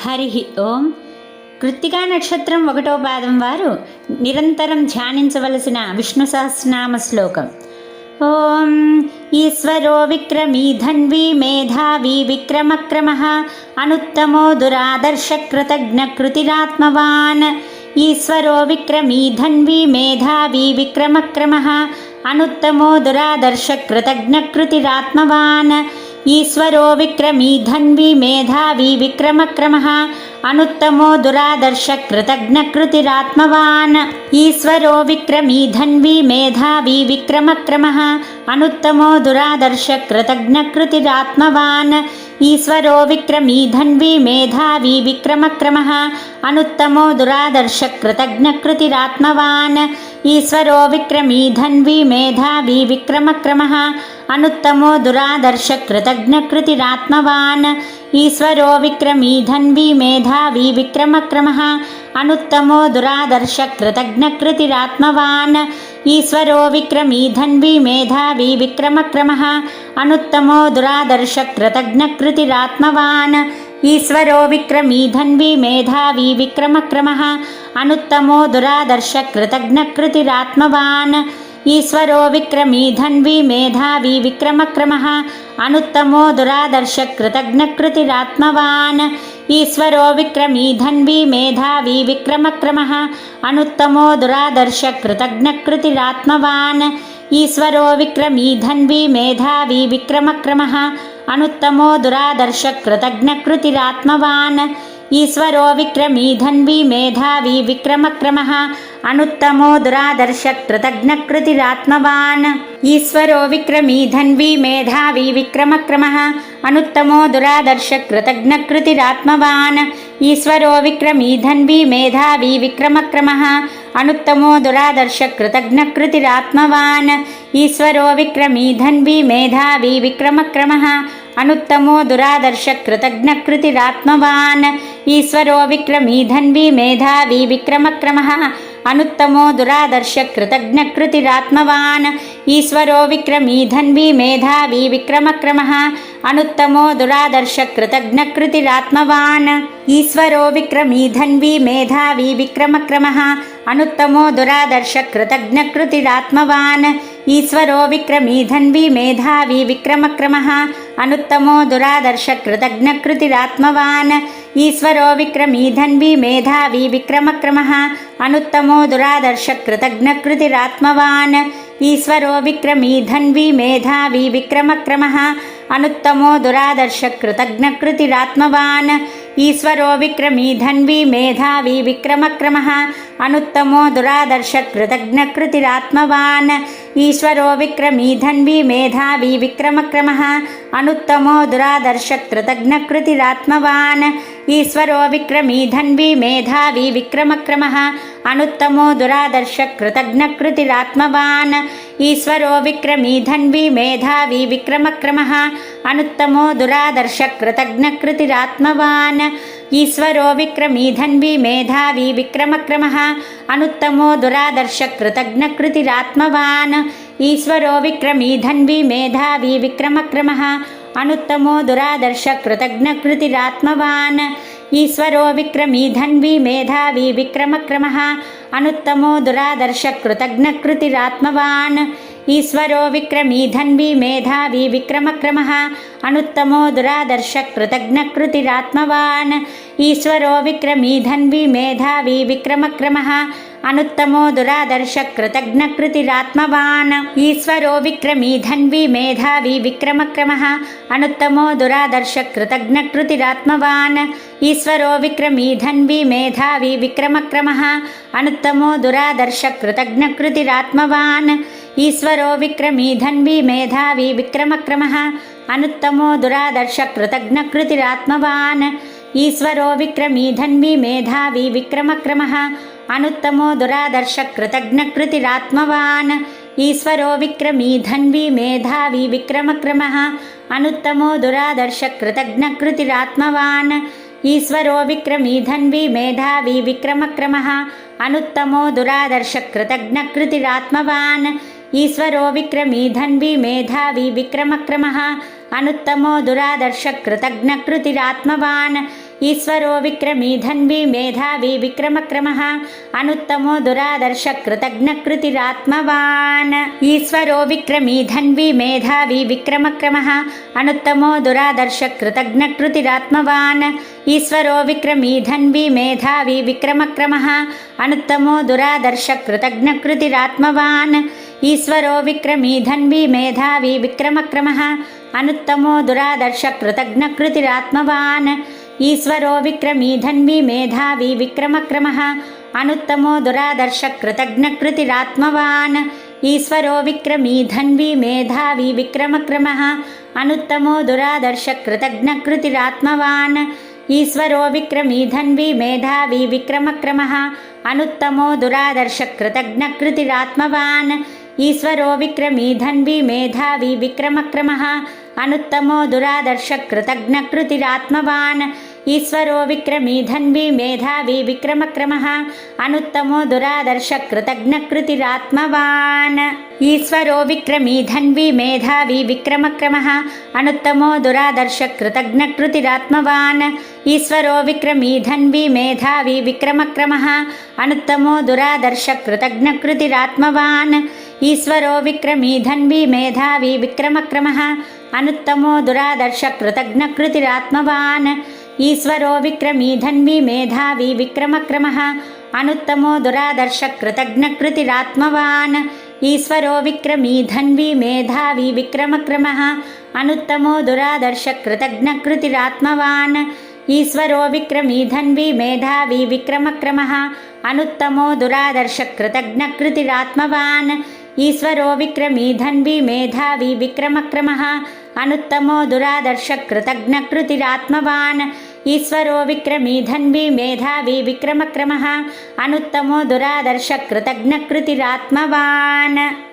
హరి ఓం. కృత్తికా నక్షత్రం ఒకటో పాదం వారు నిరంతరం ధ్యానించవలసిన విష్ణు సహస్రనామ శ్లోకం. ఓం. ఈశ్వరో విక్రమీ ధన్వీ మేధావి విక్రమక్రమ అనుత్తమో దురాదర్శ కృతజ్ఞ కృతిరాత్మవాన్ ఈశ్వరో విక్రమీ ధన్వీ మేధావి విక్రమక్రమ అనుత్తమో దురాదర్శ ईश्वरो विक्रमी धन्वी मेधावी विक्रमक्रमः अनुत्तमो दुरादर्शकृतज्ञकृतिरात्मवान् ईश्वरो विक्रमी धन्वी मेधावी विक्रमक्रमः अनुत्तमो दुरादर्शकृतज्ञकृतिरात्मवान् ईश्वरो विक्रमी धन्वी मेधावी विक्रमक्रमः अनुत्तमो दुरादर्शकृतज्ञकृतिरात्मवान् ईश्वरो विक्रमी धन्वी मेधावी विक्रमक्रमः अनुत्तमो दुरादर्शकृतज्ञकृतिरात्मवान्। ईश्वरो विक्रमी धन्वी मेधावी विक्रमक्रमः अनुत्तमो दुरादर्शकृतज्ञकृतिरात्मवान्। ईश्वरो विक्रमी धन्वी मेधावी विक्रमक्रमः अनुत्तमो दुरादर्शकृतज्ञकृतिरात्मवान्। ईश्वरो विक्रमी धन्वी मेधावी विक्रमक्रमः अनुत्तमो दुरादर्श कृतघकृतिरात्मवान् ईश्वरो विक्रमीधन्वि मेधावी विक्रमक्रमः अनुत्तमो दुरादर्श कृतज्ञकृतिरात्मवान्। ईश्वरो विक्रमीधन्वि मेधावी विक्रमक्रमः अनुत्तमो दुरादर्श कृतज्ञकृतिरात्मवान्। విక్రమక్రమ ఈశ్వరో విక్రమీ ధన్వీ మేధావి విక్రమక్రమ అనుత్తమో దురాదర్శ కృతజ్ఞకృతిరాత్మవాన్ ఈశ్వరో విక్రమీ ధన్వీ మేధావి విక్రమక్రమ అనుత్తమో దురాదర్శ కృతజ్ఞకృతిరాత్మవాన్ ఈశ్వరో విక్రమీ ధన్వీ మేధావి విక్రమక్రమ అనుత్తమో దురాదర్శ కృతజ్ఞకృతిరాత్మవాన్ ఈశ్వరో విక్రమీ ధన్వీ మేధావి విక్రమక్రమ. అనుత్తమో దురాదర్శ కృతజ్ఞకృతిరాత్మవాన్ ఈశ్వరో విక్రమీ ధన్వీ మేధావి విక్రమక్రమ. అనుత్తమో దురాదర్శ కృతజ్ఞకృతిరాత్మవాన్ ఈశ్వరో విక్రమీ ధన్వీ మేధావి విక్రమక్రమ. అనుత్తమో దురాదర్శ కృతజ్ఞకృతిరాత్మవాన్ ఈశ్వరో విక్రమీ ధన్వీ మేధావి విక్రమక్రమ. అనుత్తమో దురాదర్శ కృతజ్ఞకృతిరాత్మవాన్ ఈశ్వరో విక్రమీ ధన్వీ మేధావి విక్రమక్రమ. అనుత్తమో దురాదర్శ కృతజ్ఞకృతిరాత్మవాన్ ఈశ్వరో విక్రమీ ధన్వీ మేధావి విక్రమక్రమ. అనుత్తమో దురాదర్శ కృతజ్ఞకృతిరాత్మవాన్ ఈశ్వరో విక్రమీ ధన్వీ మేధావి విక్రమక్రమ. అనుత్తమో దురాదర్శ కృతజ్ఞకృతిరాత్మవాన్ ఈశ్వరో విక్రమీ ధన్వీ మేధావి విక్రమక్రమ. అనుత్తమో దురాదర్శ కృతజ్ఞ కృతిరాత్మవాన్ ఈశ్వరో విక్రమీ ధన్వీ మేధావి విక్రమక్రమ. అనుత్తమో దురాదర్శ కృతజ్ఞ కృతిరాత్మవాన్ ఈశ్వరో విక్రమీ ధన్వీ మేధావి విక్రమక్రమ. అనుత్తమో దురాదర్శ కృతజ్ఞ కృతిరాత్మవాన్ ఈశ్వరో విక్రమీ ధన్వీ మేధావి విక్రమక్రమ. అనుత్తమో దురాదర్శ కృతజ్ఞ ईश्वरो विक्रमी धन्वी मेधावी विक्रमक्रमः अनुत्तमो दुरादर्शकृतज्ञकृतिरात्मवान्। ईश्वरो विक्रमी धन्वी मेधावी विक्रमक्रमः अनुत्तमो दुरादर्शकृतज्ञकृतिरात्मवान्। ईश्वरो विक्रमी धन्वी मेधावी विक्रमक्रमः अनुत्तमो दुरादर्शकतज्ञकृतिरात्मवान्। ధన్వీ ఈశ్వరో విక్రమీ ధన్వీ మేధావి విక్రమక్రమ. అనుత్తమో దురాదర్శ కృతజ్ఞకృతిరాత్మవాన్ ఈశ్వరో విక్రమీ ధన్వీ మేధావి విక్రమక్రమ అనుత్తమో దురాదర్శ కృతజ్ఞకృతిరాత్మవాన్. ఈశ్వరో విక్రమీ ధన్వీ మేధావి విక్రమక్రమ అనుత్తమో దురాదర్శ కృతజ్ఞకృతిరాత్మవాన్. ఈశ్వరో విక్రమీ ధన్వీ మేధావి విక్రమక్రమ అనుత్తమో దురాదర్శ కృతజ్ఞకృతిరాత్మవాన్. ఈశ్వరో విక్రమీ ధన్వీ మేధావి విక్రమక్రమ అనుత్తమో దురాదర్శ కృతజ్ఞకృతిరాత్మవాన్. ఈశ్వరో విక్రమీ ధన్వీ మేధావి విక్రమక్రమ. అనుత్తమో దురాదర్శ కృతజ్ఞకృతిరాత్మవాన్. ఈశ్వరో విక్రమీ ధన్వీ మేధావి విక్రమక్రమ. అనుత్తమో దురాదర్శ కృతజ్ఞకృతిరాత్మవాన్. ఈశ్వరో విక్రమీ ధన్వీ మేధావి విక్రమక్రమ. అనుత్తమో దురాదర్శ కృతజ్ఞకృతిరాత్మవాన్. ఈశ్వరో విక్రమీ ధన్వీ మేధావి విక్రమక్రమ. అనుత్తమో దురాదర్శ కృతజ్ఞకృతిరాత్మవాన్. కృతిరాత్మవాన్ ఈశ్వరో విక్రమీ ధన్వీ మేధావి విక్రమక్రమ అనుత్తమో దురాదర్శ కృతజ్ఞకృతిరాత్మవాన్ ఈశ్వరో విక్రమీ ధన్వీ మేధావి విక్రమక్రమ అనుత్తమో దురాదర్శ కృతజ్ఞకృతిరాత్మవాన్. ఈశ్వరో విక్రమీ ధన్వి మేధావి విక్రమక్రమ అనుత్తమో దురాదర్శ కృతజ్ఞకృతిరాత్మవాన్. ఈశ్వరో విక్రమీ ధన్వి మేధావి విక్రమక్రమ అనుత్తమో దురాదర్శ కృతజ్ఞకృతిరాత్మవాన్. ఈశ్వరో విక్రమీ ధన్వి మేధావి విక్రమక్రమ అనుత్తమో దురాదర్శ కృతజ్ఞకృతిరాత్మవాన్. ఈశ్వరో విక్రమీ ధన్వి మేధావి విక్రమక్రమ. అనుత్తమో దురాదర్శ కృతజ్ఞకృతిరాత్మవాన్. ఈశ్వరో విక్రమీ ధన్వి మేధావి విక్రమక్రమ. అనుత్తమో దురాదర్శ కృతజ్ఞకృతిరాత్మవాన్. ఈశ్వరో విక్రమీ ధన్వి మేధావి విక్రమక్రమ. అనుత్తమో దురాదర్శ కృతజ్ఞకృతిరాత్మవాన్. ఈశ్వరో విక్రమీ ధన్వి మేధావి విక్రమక్రమ. అనుత్తమో దురాదర్శ కృతజ్ఞకృతిరాత్మవాన్. ఈశ్వరో విక్రమీ ధన్వి మేధావి విక్రమక్రమ అనుత్తమో దురాదర్శ కృతజ్ఞకృతిరాత్మవాన్. ఈశ్వరో విక్రమీ ధన్వి మేధావి విక్రమక్రమ అనుత్తమో దురాదర్శ కృతజ్ఞకృతిరాత్మవాన్. ఈశ్వరో విక్రమీ ధన్వి మేధావి విక్రమక్రమ అనుత్తమో దురాదర్శ కృతజ్ఞకృతిరాత్మవాన్. ఈశ్వరో విక్రమీ ధన్వి మేధావి విక్రమక్రమ అనుత్తమో దురాదర్శ కృతజ్ఞకృతిరాత్మవాన్. ఈశ్వరో విక్రమీ ధన్వి మేధావి విక్రమక్రమ. అనుత్తమో దురాదర్శ కృతజ్ఞకృతిరాత్మవాన్. ఈశ్వరో విక్రమీ ధన్వి మేధావి విక్రమక్రమ. అనుత్తమో దురాదర్శ కృతజ్ఞకృతిరాత్మవాన్. ఈశ్వరో విక్రమీ ధన్వి మేధావి విక్రమక్రమ. అనుత్తమో దురాదర్శ కృతజ్ఞకృతిరాత్మవాన్. ఈశ్వరో విక్రమీ ధన్వి మేధావి విక్రమక్రమ. అనుత్తమో దురాదర్శ కృతజ్ఞకృతిరాత్మవాన్. ఈశ్వరో విక్రమీ ధన్వి మేధావి విక్రమక్రమ అనుత్తమో దురాదర్శ కృతజ్ఞకృతిరాత్మవాన్